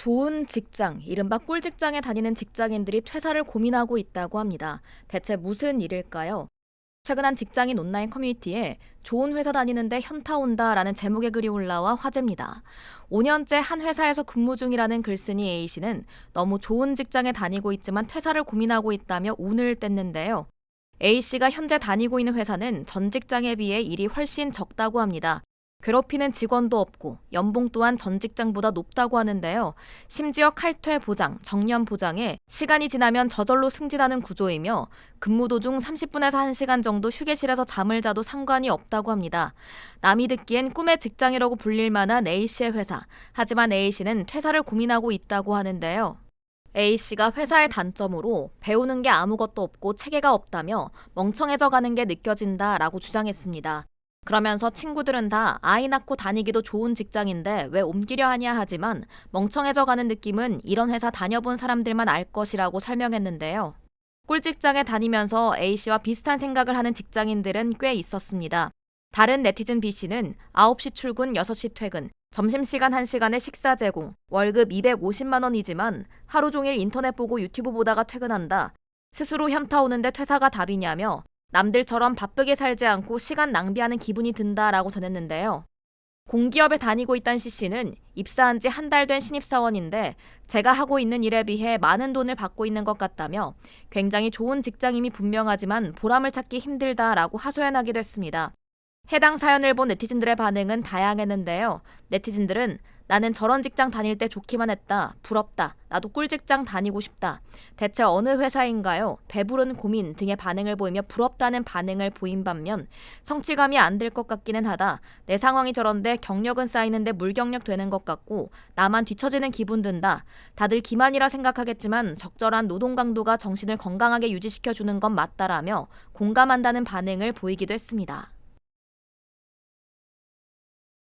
좋은 직장, 이른바 꿀직장에 다니는 직장인들이 퇴사를 고민하고 있다고 합니다. 대체 무슨 일일까요? 최근 한 직장인 온라인 커뮤니티에 좋은 회사 다니는데 현타 온다 라는 제목의 글이 올라와 화제입니다. 5년째 한 회사에서 근무 중이라는 글쓴이 A씨는 너무 좋은 직장에 다니고 있지만 퇴사를 고민하고 있다며 운을 뗐는데요. A씨가 현재 다니고 있는 회사는 전 직장에 비해 일이 훨씬 적다고 합니다. 괴롭히는 직원도 없고 연봉 또한 전 직장보다 높다고 하는데요. 심지어 칼퇴 보장, 정년 보장에 시간이 지나면 저절로 승진하는 구조이며 근무 도중 30분에서 1시간 정도 휴게실에서 잠을 자도 상관이 없다고 합니다. 남이 듣기엔 꿈의 직장이라고 불릴 만한 A씨의 회사. 하지만 A씨는 퇴사를 고민하고 있다고 하는데요. A씨가 회사의 단점으로 배우는 게 아무것도 없고 체계가 없다며 멍청해져 가는 게 느껴진다라고 주장했습니다. 그러면서 친구들은 다 아이 낳고 다니기도 좋은 직장인데 왜 옮기려 하냐 하지만 멍청해져 가는 느낌은 이런 회사 다녀본 사람들만 알 것이라고 설명했는데요. 꿀직장에 다니면서 A씨와 비슷한 생각을 하는 직장인들은 꽤 있었습니다. 다른 네티즌 B씨는 9시 출근, 6시 퇴근, 점심시간 1시간에 식사 제공, 월급 250만 원이지만 하루 종일 인터넷 보고 유튜브 보다가 퇴근한다. 스스로 현타 오는데 퇴사가 답이냐며 남들처럼 바쁘게 살지 않고 시간 낭비하는 기분이 든다라고 전했는데요. 공기업에 다니고 있던 C씨는 입사한 지 한 달 된 신입사원인데 제가 하고 있는 일에 비해 많은 돈을 받고 있는 것 같다며 굉장히 좋은 직장임이 분명하지만 보람을 찾기 힘들다라고 하소연하기도 했습니다. 해당 사연을 본 네티즌들의 반응은 다양했는데요. 네티즌들은 나는 저런 직장 다닐 때 좋기만 했다. 부럽다. 나도 꿀직장 다니고 싶다. 대체 어느 회사인가요? 배부른 고민 등의 반응을 보이며 부럽다는 반응을 보인 반면 성취감이 안들것 같기는 하다. 내 상황이 저런데 경력은 쌓이는데 물경력 되는 것 같고 나만 뒤처지는 기분 든다. 다들 기만이라 생각하겠지만 적절한 노동 강도가 정신을 건강하게 유지시켜 주는 건 맞다라며 공감한다는 반응을 보이기도 했습니다.